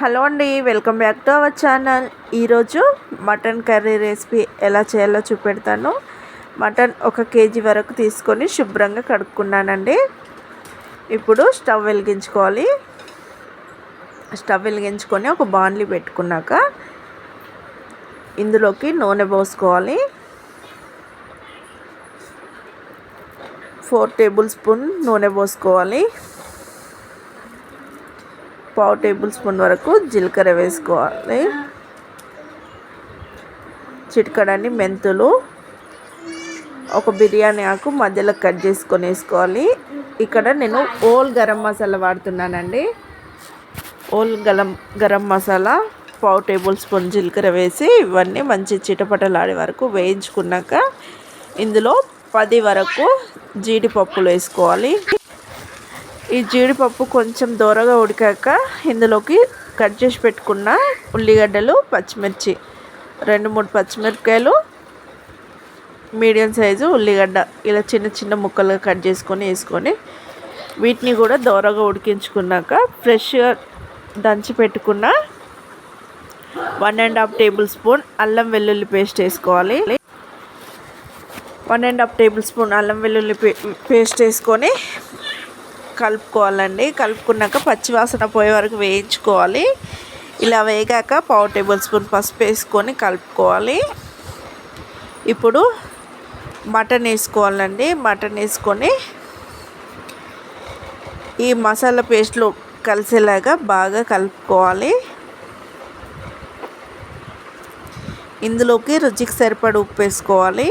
Hello అండి welcome back to our channel. ఈరోజు mutton curry recipe ఎలా చేయాలో చూపెడతాను. మటన్ ఒక కేజీ వరకు తీసుకొని శుభ్రంగా కడుక్కున్నానండి. ఇప్పుడు స్టవ్ వెలిగించుకోవాలి. స్టవ్ వెలిగించుకొని ఒక బాండ్లీ పెట్టుకున్నాక ఇందులోకి నూనె పోసుకోవాలి. ఫోర్ టేబుల్ స్పూన్ నూనె పోసుకోవాలి. పావు టేబుల్ స్పూన్ వరకు జీలకర్ర వేసుకోవాలి. చిటికడని మెంతులు ఒక బిర్యానీ ఆకు మధ్యలో కట్ చేసుకొని వేసుకోవాలి. ఇక్కడ నేను ఓల్ గరం మసాలా వాడుతున్నానండి. ఓల్ గలం గరం మసాలా పావు టేబుల్ స్పూన్ జీలకర్ర వేసి ఇవన్నీ మంచి చిటపటలాడే వరకు వేయించుకున్నాక ఇందులో పది వరకు జీడిపప్పులు వేసుకోవాలి. ఈ జీడిపప్పు కొంచెం దోరగా ఉడికాక ఇందులోకి కట్ చేసి పెట్టుకున్న ఉల్లిగడ్డలు పచ్చిమిర్చి. రెండు మూడు పచ్చిమిరపకాయలు మీడియం సైజు ఉల్లిగడ్డ. ఇలా చిన్న చిన్న ముక్కలుగా కట్ చేసుకొని వేసుకొని వీటిని కూడా దోరగా ఉడికించుకున్నాక ఫ్రెష్గా దంచి పెట్టుకున్న one and half tablespoon అల్లం వెల్లుల్లి పేస్ట్ వేసుకోవాలి. One and half tablespoon అల్లం వెల్లుల్లి పేస్ట్ వేసుకొని కలుపుకోవాలండి. కలుపుకున్నాక పచ్చివాసన పోయే వరకు వేయించుకోవాలి. ఇలా వేగాక పావు టేబుల్ స్పూన్ పసుపు వేసుకొని కలుపుకోవాలి. ఇప్పుడు మటన్ వేసుకోవాలండి. మటన్ వేసుకొని ఈ మసాలా పేస్ట్లో కలిసేలాగా బాగా కలుపుకోవాలి. ఇందులోకి రుచికి సరిపడి ఉప్పు వేసుకోవాలి.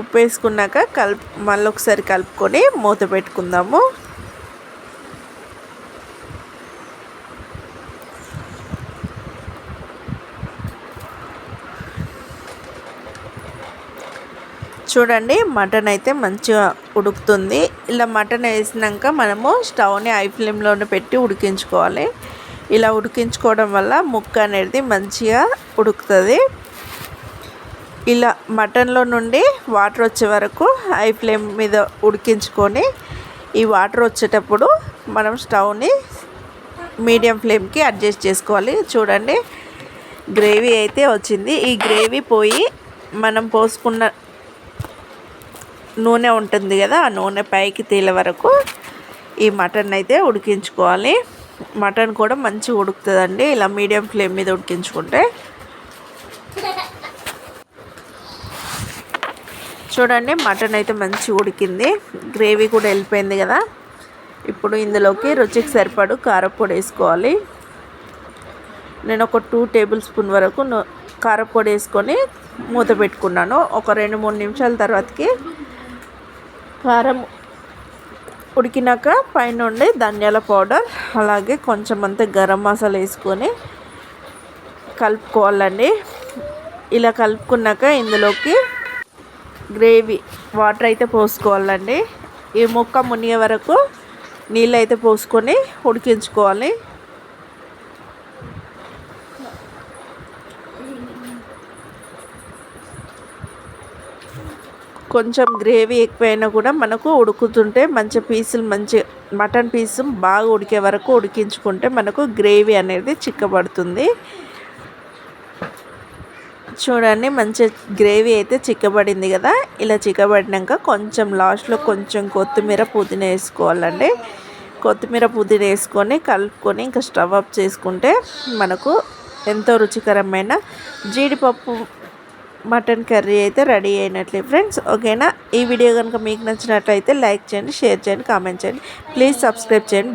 ఉప్పు వేసుకున్నాక కలుపు మళ్ళీ ఒకసారి కలుపుకొని మూత పెట్టుకుందాము. చూడండి మటన్ అయితే మంచిగా ఉడుకుతుంది. ఇలా మటన్ వేసినాక మనము స్టవ్ని ఐ ఫ్లేమ్లోనే పెట్టి ఉడికించుకోవాలి. ఇలా ఉడికించుకోవడం వల్ల ముక్క అనేది మంచిగా ఉడుకుతుంది. ఇలా మటన్లో నుండి వాటర్ వచ్చే వరకు హై ఫ్లేమ్ మీద ఉడికించుకొని ఈ వాటర్ వచ్చేటప్పుడు మనం స్టవ్ని మీడియం ఫ్లేమ్కి అడ్జస్ట్ చేసుకోవాలి. చూడండి గ్రేవీ అయితే వచ్చింది. ఈ గ్రేవీ పోయి మనం పోసుకున్న నూనె ఉంటుంది కదా ఆ నూనె పైకి తేలే వరకు ఈ మటన్ అయితే ఉడికించుకోవాలి. మటన్ కూడా మంచిగా ఉడుకుతుందండి. ఇలా మీడియం ఫ్లేమ్ మీద ఉడికించుకుంటే చూడండి మటన్ అయితే మంచి ఉడికింది. గ్రేవీ కూడా వెళ్ళిపోయింది కదా. ఇప్పుడు ఇందులోకి రుచికి సరిపడు కారపొడి వేసుకోవాలి. నేను ఒక టూ టేబుల్ స్పూన్ వరకు కారపొడి వేసుకొని మూత పెట్టుకున్నాను. ఒక రెండు మూడు నిమిషాల తర్వాతకి కారం ఉడికినాక పైన ధనియాల పౌడర్ అలాగే కొంచెం అంత గరం మసాలా వేసుకొని కలుపుకోవాలండి. ఇలా కలుపుకున్నాక ఇందులోకి గ్రేవీ వాటర్ అయితే పోసుకోవాలండి. ఈ ముక్క మునిగే వరకు నీళ్ళు అయితే పోసుకొని ఉడికించుకోవాలి. కొంచెం గ్రేవీ ఎక్కువైనా కూడా మనకు ఉడుకుతుంటే మంచి పీసులు మంచి మటన్ పీసు బాగా ఉడికే వరకు ఉడికించుకుంటే మనకు గ్రేవీ అనేది చిక్కబడుతుంది. చూడండి మంచి గ్రేవీ అయితే చిక్కబడింది కదా. ఇలా చిక్కబడినాక కొంచెం లాస్ట్లో కొంచెం కొత్తిమీర పుదీనా వేసుకోవాలండి. కొత్తిమీర పుదీనా వేసుకొని కలుపుకొని ఇంకా స్టవ్ ఆఫ్ చేసుకుంటే మనకు ఎంతో రుచికరమైన జీడిపప్పు మటన్ కర్రీ అయితే రెడీ అయినట్లే ఫ్రెండ్స్. ఓకేనా? ఈ వీడియో కనుక మీకు నచ్చినట్లయితే లైక్ చేయండి షేర్ చేయండి కామెంట్ చేయండి. ప్లీజ్ సబ్స్క్రైబ్ చేయండి.